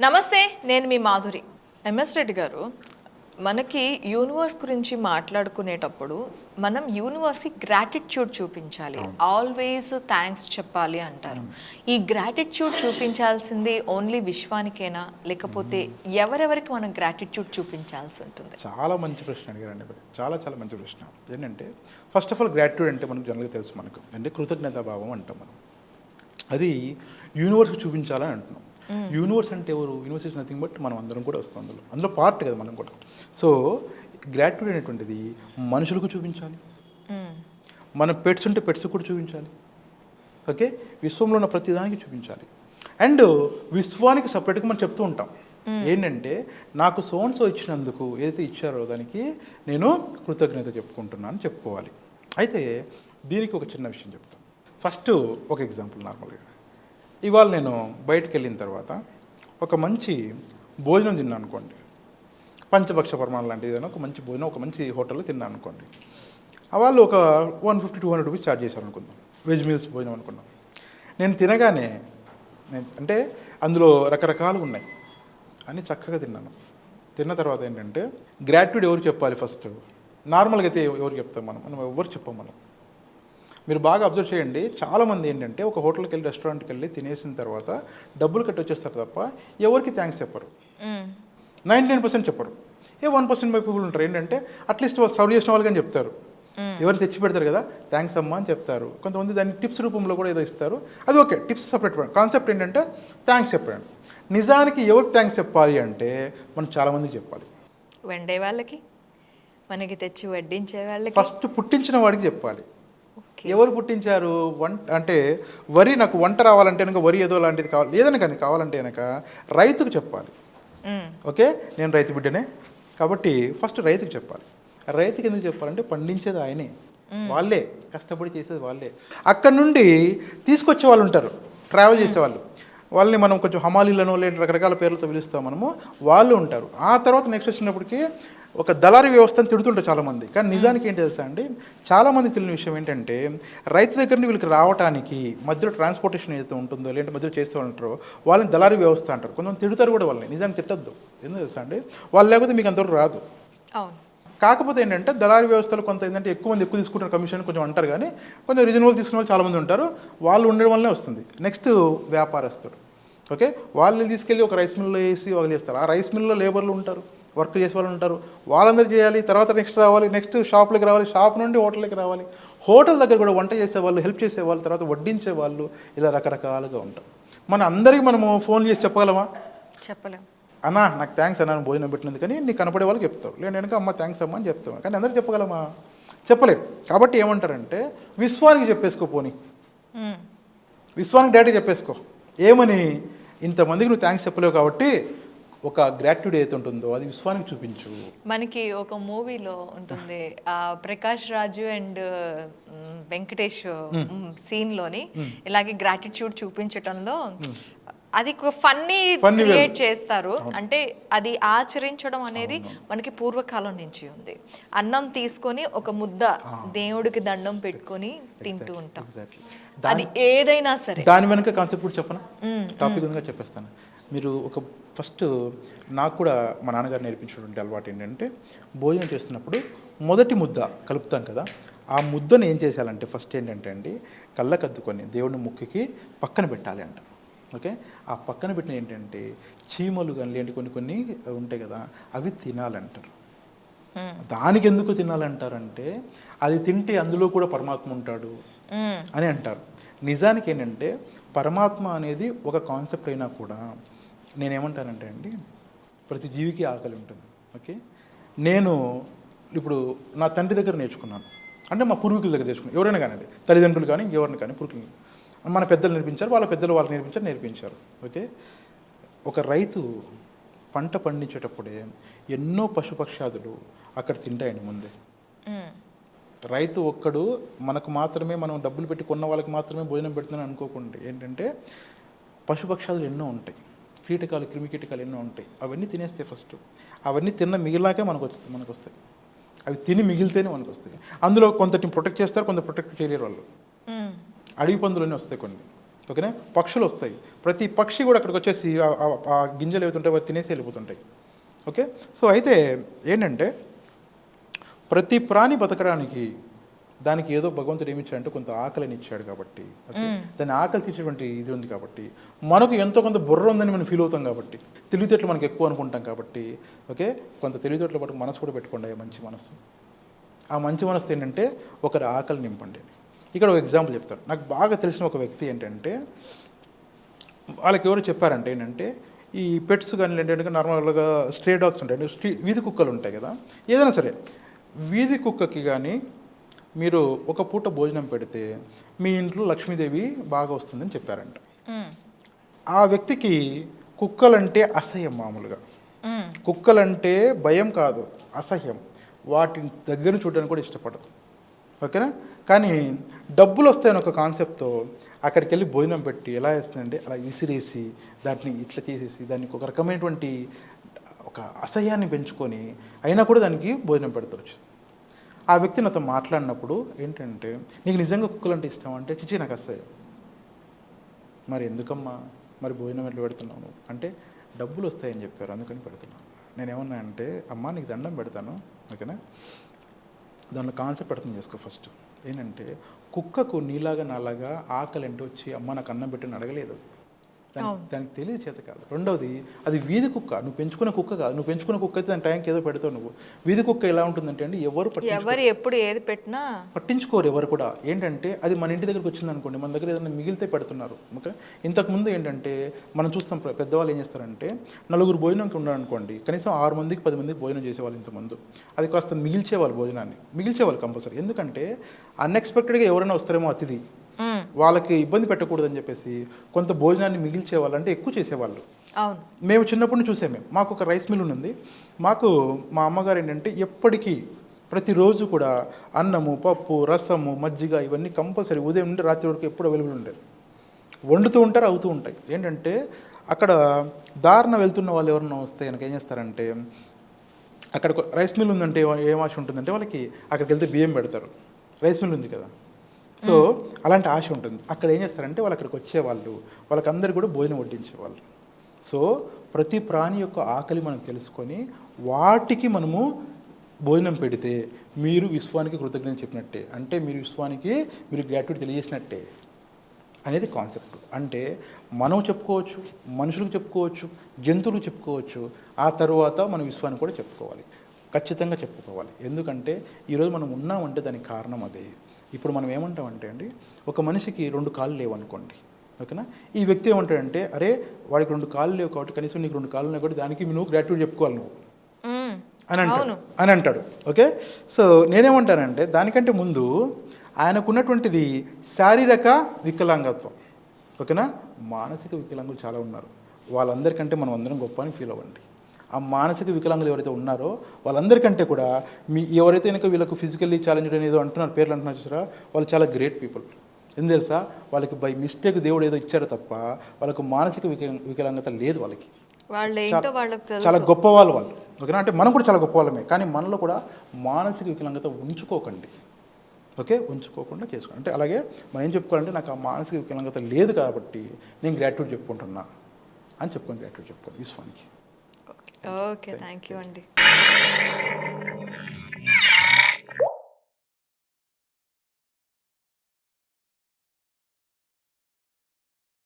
నమస్తే నేను మీ మాధురి. ఎంఎస్ రెడ్డి గారు మనకి యూనివర్స్ గురించి మాట్లాడుకునేటప్పుడు మనం యూనివర్స్కి గ్రాటిట్యూడ్ చూపించాలి. ఆల్వేస్ థ్యాంక్స్ చెప్పాలి అంటారు. ఈ గ్రాటిట్యూడ్ చూపించాల్సింది ఓన్లీ విశ్వానికేనా? లేకపోతే ఎవరెవరికి మనం గ్రాటిట్యూడ్ చూపించాల్సి ఉంటుంది? చాలా మంచి ప్రశ్న అడిగారండి చాలా చాలా మంచి ప్రశ్న. ఏంటంటే ఫస్ట్ ఆఫ్ ఆల్ గ్రాట్యూడ్ అంటే మనకు జనరల్గా తెలుసు మనకు. అంటే కృతజ్ఞతా భావం అంటాం మనం. అది యూనివర్స్కి చూపించాలని అంటున్నాం. యూనివర్స్ అంటే ఎవరు? యూనివర్స్ ఇస్ నథింగ్ బట్ మనం అందరం కూడా వస్తాం అందులో. అందులో పార్ట్ కదా మనం కూడా. సో గ్రాట్యూడ్ అనేటువంటిది మనుషులకు చూపించాలి. మన పెట్స్ ఉంటే పెట్స్ కూడా చూపించాలి. ఓకే విశ్వంలో ఉన్న ప్రతిదానికి చూపించాలి. అండ్ విశ్వానికి సపరేట్గా మనం చెప్తూ ఉంటాం. ఏంటంటే నాకు సోన్సో ఇచ్చినందుకు ఏదైతే ఇచ్చారో దానికి నేను కృతజ్ఞత చెప్పుకుంటున్నాను చెప్పుకోవాలి. అయితే దీనికి ఒక చిన్న విషయం చెప్తాను. ఫస్ట్ ఒక ఎగ్జాంపుల్ నార్మల్గా ఇవాళ నేను బయటకు వెళ్ళిన తర్వాత ఒక మంచి భోజనం తిన్నాను అనుకోండి. పంచభక్ష ప్రమాణం లాంటిది ఏదైనా ఒక మంచి భోజనం ఒక మంచి హోటల్లో తిన్నాను అనుకోండి. వాళ్ళు ఒక one fifty two hundred rupees charge చేశారు అనుకుందాం. వెజ్ మీల్స్ భోజనం అనుకున్నాం. నేను తినగానే నేను అంటే అందులో రకరకాలు ఉన్నాయి అని చక్కగా తిన్నాను. తిన్న తర్వాత ఏంటంటే గ్రాట్యుడ్ ఎవరు చెప్పాలి ఫస్ట్ నార్మల్గా అయితే ఎవరు చెప్తాం మనం? మనం ఎవరు చెప్పాం మనం? మీరు బాగా అబ్జర్వ్ చేయండి. చాలామంది ఏంటంటే ఒక హోటల్కి వెళ్ళి రెస్టారెంట్కి వెళ్ళి తినేసిన తర్వాత డబ్బులు కట్టి వచ్చేస్తారు తప్ప ఎవరికి థ్యాంక్స్ చెప్పరు. నైంటీ నైన్ పర్సెంట్ చెప్పరు. ఏ వన్ పర్సెంట్ పీపుల్ ఉంటారు. ఏంటంటే అట్లీస్ట్ వాళ్ళు సర్వ్ చేసిన వాళ్ళకి అని చెప్తారు ఎవరు తెచ్చి పెడతారు కదా థ్యాంక్స్ అమ్మా అని చెప్తారు. కొంతమంది దాన్ని టిప్స్ రూపంలో కూడా ఏదో ఇస్తారు. అది ఓకే టిప్స్ సపరేట్ కాన్సెప్ట్ ఏంటంటే థ్యాంక్స్ చెప్పండి. నిజానికి ఎవరికి థ్యాంక్స్ చెప్పాలి అంటే మనం చాలామందికి చెప్పాలి. వండే వాళ్ళకి మనకి తెచ్చి వడ్డించే వాళ్ళకి. ఫస్ట్ పుట్టించిన వాడికి చెప్పాలి. ఎవరు పుట్టించారు? వంట అంటే వరి నాకు వంట రావాలంటే కనుక వరి ఏదో లాంటిది కావాలి. ఏదైనా కానీ కావాలంటే కనుక రైతుకు చెప్పాలి. ఓకే? నేను రైతు బిడ్డనే. కాబట్టి ఫస్ట్ రైతుకు చెప్పాలి. రైతుకి ఎందుకు చెప్పాలంటే పండించేది ఆయనే. వాళ్ళే. కష్టపడి చేసేది వాళ్ళే. అక్కడ నుండి తీసుకొచ్చే వాళ్ళు ఉంటారు. ట్రావెల్ చేసేవాళ్ళు. వాళ్ళని మనం కొంచెం హమాలీలను లేని రకరకాల పేర్లతో పిలుస్తాం మనము. వాళ్ళు ఉంటారు. ఆ తర్వాత నెక్స్ట్ వచ్చినప్పటికి ఒక దళారీ వ్యవస్థను తిడుతుంటారు చాలామంది. కానీ నిజానికి ఏంటి తెలుసా అండి? చాలామంది తెలియని విషయం ఏంటంటే రైతు దగ్గర నుండి వీళ్ళకి రావడానికి మధ్యలో ట్రాన్స్పోర్టేషన్ ఏదైతే ఉంటుందో లేదంటే మధ్యలో చేస్తూ ఉంటారో వాళ్ళని దళారీ వ్యవస్థ అంటారు. కొంతమంది తిడతారు కూడా వాళ్ళని. నిజానికి తిట్టద్దు. ఎందుకు తెలుసా అండి? వాళ్ళు లేకపోతే మీకు అంతవరకు రాదు. అవును. కాకపోతే ఏంటంటే దళారీ వ్యవస్థలో కొంత ఏంటంటే ఎక్కువ మంది ఎక్కువ తీసుకుంటారు కమిషన్ కొంచెం అంటారు కానీ కొంచెం రీజనబుల్ తీసుకునే వాళ్ళు చాలామంది ఉంటారు. వాళ్ళు ఉండడం వల్లనే వస్తుంది. నెక్స్ట్ వ్యాపారస్తుడు. ఓకే వాళ్ళని తీసుకెళ్ళి ఒక రైస్ మిల్లో వేసి వాళ్ళు చేస్తారు. ఆ రైస్ మిల్లో లేబర్లు ఉంటారు. వర్క్ చేసే వాళ్ళు ఉంటారు. వాళ్ళందరూ చేయాలి తర్వాత నెక్స్ట్ రావాలి నెక్స్ట్ షాప్లోకి రావాలి షాప్ నుండి హోటల్కి రావాలి. హోటల్ దగ్గర కూడా వంట చేసే వాళ్ళు హెల్ప్ చేసే వాళ్ళు తర్వాత వడ్డించే వాళ్ళు ఇలా రకరకాలుగా ఉంటారు. మన అందరికీ మనము ఫోన్ చేసి చెప్పగలమా? చెప్పలేం. అన్నా నాకు థ్యాంక్స్ అన్నాను భోజనం పెట్టినందుకు కానీ నీకు కనపడే వాళ్ళకి చెప్తావు. లేదు వెనక అమ్మ థ్యాంక్స్ అమ్మ అని చెప్తాం కానీ అందరూ చెప్పగలమా? చెప్పలేం. కాబట్టి ఏమంటారంటే విశ్వానికి చెప్పేసుకో పోని. విశ్వానికి డైరెక్ట్ చెప్పేసుకో. ఏమని? ఇంతమందికి నువ్వు థ్యాంక్స్ చెప్పలేవు కాబట్టి ఒక గ్రాట్యూడ్ ఏదైతే ఉంటుందో అది విశ్వానికి చూపించు. మనకి ఒక మూవీలో ఉంటుంది ఆ ప్రకాష్ రాజు అండ్ వెంకటేష్ సీన్లోని ఇలాగే గ్రాటిట్యూడ్ చూపించటంలో అది ఫన్నీ క్రియేట్ చేస్తారు. అంటే అది ఆచరించడం అనేది మనకి పూర్వకాలం నుంచి ఉంది. అన్నం తీసుకొని ఒక ముద్ద దేవుడికి దండం పెట్టుకొని తింటూ ఉంటాం. అది ఏదైనా సరే. దాని వెనుక కాన్సెప్ట్ చెప్పనా? టాపిక్ ఉందిగా చెప్పేస్తాను. మీరు ఒక ఫస్ట్ నాకు కూడా మా నాన్నగారు నేర్పించినటువంటి అలవాటు ఏంటంటే భోజనం చేస్తున్నప్పుడు మొదటి ముద్ద కలుపుతాం కదా ఆ ముద్దను ఏం చేసేయాలంటే ఫస్ట్ ఏంటంటే అండి కళ్ళకద్దుకొని దేవుని ముక్కుకి పక్కన పెట్టాలి అంట. ఓకే? ఆ పక్కన పెట్టిన ఏంటంటే చీమలు కానీ లేని కొన్ని కొన్ని ఉంటాయి కదా అవి తినాలంటారు. దానికి ఎందుకు తినాలంటారంటే అది తింటే అందులో కూడా పరమాత్మ ఉంటాడు. అని అంటారు. నిజానికి ఏంటంటే పరమాత్మ అనేది ఒక కాన్సెప్ట్ అయినా కూడా నేనేమంటానంటే అండి ప్రతి జీవికి ఆకలి ఉంటుంది ఓకే? నేను ఇప్పుడు నా తండ్రి దగ్గర నేర్చుకున్నాను. అంటే మా పూర్వీకుల దగ్గర నేర్చుకున్నాను. ఎవరైనా కానివ్వండి తల్లిదండ్రులు కానీ ఎవరిని కానీ పూర్వీకులు మన పెద్దలు నేర్పించారు వాళ్ళ పెద్దలు వాళ్ళు నేర్పించారు నేర్పించారు ఓకే? ఒక రైతు పంట పండించేటప్పుడే ఎన్నో పశుపక్షాదులు అక్కడ తింటాయండి ముందే. రైతు ఒక్కడు మనకు మాత్రమే మనం డబ్బులు పెట్టి కొన్న వాళ్ళకి మాత్రమే భోజనం పెడుతున్నాను అనుకోకుండా ఏంటంటే పశుపక్షాదులు ఎన్నో ఉంటాయి. కీటకాలు క్రిమి కీటకాలు ఎన్నో ఉంటాయి. అవన్నీ తినేస్తాయి ఫస్ట్. అవన్నీ తిన్న మిగిలినాకే మనకు వస్తాయి మనకు వస్తాయి అవి తిని మిగిలితేనే మనకు వస్తాయి అందులో కొంతటిని ప్రొటెక్ట్ చేస్తారు కొంత ప్రొటెక్ట్ చేయలేరు వాళ్ళు. అడవి పందులన్నీ వస్తాయి కొన్ని. ఓకేనా? పక్షులు వస్తాయి. ప్రతి పక్షి కూడా అక్కడికి వచ్చేసి ఆ- గింజలు ఏవైతుంటాయి అవి తినేసి వెళ్ళిపోతుంటాయి. ఓకే? సో అయితే ఏంటంటే ప్రతి ప్రాణి బతకడానికి దానికి ఏదో భగవంతుడు ఏమి ఇచ్చాడంటే కొంత ఆకలిని ఇచ్చాడు కాబట్టి? దాని ఆకలి తీర్చేటువంటి ఇది ఉంది కాబట్టి. మనకు ఎంతో కొంత బుర్ర ఉందని మనం ఫీల్ అవుతాం కాబట్టి. తెలివితేటలు మనకి ఎక్కువ అనుకుంటాం కాబట్టి. ఓకే? కొంత తెలివితేటలు పట్టుకు మనసు కూడా పెట్టుకోండి మంచి మనసు. ఆ మంచి మనసు ఏంటంటే ఒకరి ఆకలి నింపండి. ఇక్కడ ఒక ఎగ్జాంపుల్ చెప్తాను. నాకు బాగా తెలిసిన ఒక వ్యక్తి ఏంటంటే వాళ్ళకి ఎవరు చెప్పారంటే ఏంటంటే ఈ పెట్స్ కానీ ఏంటంటే నార్మల్గా స్ట్రే డాగ్స్ ఉంటాయి. స్ట్రీ వీధి కుక్కలు ఉంటాయి కదా? ఏదైనా సరే వీధి కుక్కకి కానీ మీరు ఒక పూట భోజనం పెడితే మీ ఇంట్లో లక్ష్మీదేవి బాగా వస్తుందని చెప్పారంట. ఆ వ్యక్తికి కుక్కలంటే అసహ్యం మామూలుగా. మ్మ్. కుక్కలంటే భయం కాదు అసహ్యం. వాటి దగ్గర చూడడానికి కూడా ఇష్టపడదు. ఓకేనా? కానీ డబ్బులు వస్తాయని ఒక కాన్సెప్ట్తో అక్కడికి వెళ్ళి భోజనం పెట్టి ఎలా వేస్తుందంటే అలా విసిరేసి దాన్ని ఇట్లా చేసేసి దానికి ఒక రకమైనటువంటి ఒక అసహ్యాన్ని పెంచుకొని అయినా కూడా దానికి భోజనం పెడుతూ వచ్చింది ఆ వ్యక్తి నాతో మాట్లాడినప్పుడు ఏంటంటే నీకు నిజంగా కుక్కలు అంటే ఇష్టం అంటే చిచి నాకు వస్తాయి మరి ఎందుకమ్మా? మరి భోజనం ఎట్లా పెడుతున్నావు అంటే డబ్బులు వస్తాయని చెప్పారు అందుకని పెడుతున్నాను నేనేమన్నా అంటే అమ్మా నీకు దండం పెడతాను ఓకేనా? దానిలో కాన్సెప్ట్ అర్థం చేసుకో ఫస్ట్. ఏంటంటే కుక్కకు నీలాగా నాలాగా ఆకలి అంటే వచ్చి అమ్మ నాకు అన్నం పెట్టిన అడగలేదు. అది. దానికి తెలియదు చేత కాదు. రెండవది అది వీధి కుక్క. నువ్వు పెంచుకున్న కుక్క కాదు. నువ్వు పెంచుకున్న కుక్క అయితే దాని టైంకి ఏదో పెడతావు నువ్వు. వీధి కుక్క ఎలా ఉంటుందంటే అండి ఎవరు. ఎవరు ఎప్పుడు ఏది పెట్టినా పట్టించుకోరు ఎవరు కూడా. ఏంటంటే అది మన ఇంటి దగ్గరికి వచ్చింది అనుకోండి మన దగ్గర ఏదైనా మిగిలితే పెడుతున్నారు. ఓకే? ఇంతకుముందు ఏంటంటే మనం చూస్తాం పెద్దవాళ్ళు ఏం చేస్తారంటే నలుగురు భోజనంకి ఉన్నారనుకోండి కనీసం ఆరు మందికి పది మందికి భోజనం చేసేవాళ్ళు ఇంతకుముందు. అది కాస్త మిగిల్చేవాళ్ళు భోజనాన్ని. మిగిల్చేవాళ్ళు కంపల్సరీ. ఎందుకంటే అన్ఎక్స్పెక్టెడ్గా ఎవరైనా వస్తారేమో అతిథి. వాళ్ళకి ఇబ్బంది పెట్టకూడదని చెప్పేసి కొంత భోజనాన్ని మిగిల్చేవాళ్ళు అంటే ఎక్కువ చేసేవాళ్ళు. అవును. మేము చిన్నప్పటి నుంచి చూసాం మేము మాకు ఒక రైస్ మిల్ ఉంది. మాకు మా అమ్మగారు ఏంటంటే ఎప్పటికీ ప్రతిరోజు కూడా అన్నము పప్పు రసము మజ్జిగ ఇవన్నీ కంపల్సరీ ఉదయం నుండి రాత్రి వరకు ఎప్పుడు అవైలబుల్ ఉండేది వండుతూ ఉంటారు అవుతూ ఉంటాయి. ఏంటంటే అక్కడ దారిన వెళ్తున్న వాళ్ళు ఎవరన్నా వస్తే కనుక ఏం చేస్తారంటే అక్కడ రైస్ మిల్ ఉందంటే ఏ- ఏం ఆశ ఉంటుందంటే వాళ్ళకి అక్కడికి వెళ్తే బియ్యం పెడతారు. రైస్ మిల్ ఉంది కదా. సో అలాంటి ఆశ ఉంటుంది. అక్కడ ఏం చేస్తారంటే వాళ్ళు అక్కడికి వచ్చేవాళ్ళు. వాళ్ళకందరికీ కూడా భోజనం వడ్డించేవాళ్ళు. సో ప్రతి ప్రాణి యొక్క ఆకలి మనం తెలుసుకొని వాటికి మనము భోజనం పెడితే మీరు విశ్వానికి కృతజ్ఞత చెప్పినట్టే. అంటే మీరు విశ్వానికి మీరు గ్రాట్యూడ్ తెలియజేసినట్టే అనేది కాన్సెప్ట్ అంటే మనం చెప్పుకోవచ్చు మనుషులకు చెప్పుకోవచ్చు జంతువులకు చెప్పుకోవచ్చు. ఆ తర్వాత మన విశ్వాన్ని కూడా చెప్పుకోవాలి. ఖచ్చితంగా చెప్పుకోవాలి. ఎందుకంటే ఈరోజు మనం ఉన్నామంటే దానికి కారణం అదే. ఇప్పుడు మనం ఏమంటామంటే అండి ఒక మనిషికి రెండు కాళ్ళు లేవు అనుకోండి ఓకేనా? ఈ వ్యక్తి ఏమంటాడంటే అరే వాడికి రెండు కాళ్ళు లేవు కాబట్టి కనీసం నీకు రెండు కాళ్ళు ఉన్నాయి కాబట్టి దానికి నువ్వు గ్రాట్యూడ్ చెప్పుకోవాలి నువ్వు. అని అంటాడు. అని అంటాడు. ఓకే? సో నేనేమంటానంటే దానికంటే ముందు ఆయనకున్నటువంటిది శారీరక వికలాంగత్వం ఓకేనా? మానసిక వికలాంగులు చాలా ఉన్నారు. వాళ్ళందరికంటే మనం అందరం గొప్ప అని ఫీల్ అవ్వండి. ఆ మానసిక వికలాంగులు ఎవరైతే ఉన్నారో వాళ్ళందరికంటే కూడా మీ ఎవరైతే కనుక వీళ్ళకు ఫిజికల్లీ ఛాలెంజ్డ్ అనేది అంటున్నారు పేర్లు అంటున్నారు చూసారా? వాళ్ళు చాలా గ్రేట్ పీపుల్ ఎందుకు తెలుసా? వాళ్ళకి బై మిస్టేక్ దేవుడు ఏదో ఇచ్చారో తప్ప వాళ్ళకు మానసిక విక వికలాంగత లేదు వాళ్ళకి. చాలా గొప్ప వాళ్ళు. వాళ్ళు ఓకేనా? అంటే మనం కూడా చాలా గొప్ప వాళ్ళమే కానీ మనలో కూడా మానసిక వికలాంగత ఉంచుకోకండి. ఓకే? ఉంచుకోకుండా చేసుకోండి అంటే అలాగే మనం ఏం చెప్పుకోవాలంటే నాకు ఆ మానసిక వికలాంగత లేదు కాబట్టి నేను గ్రాట్యూడ్ చెప్పుకుంటున్నా అని చెప్పుకొని గ్రాట్యూడ్ చెప్పుకోండి విశ్వానికి ఓకే థ్యాంక్ యూ అండి.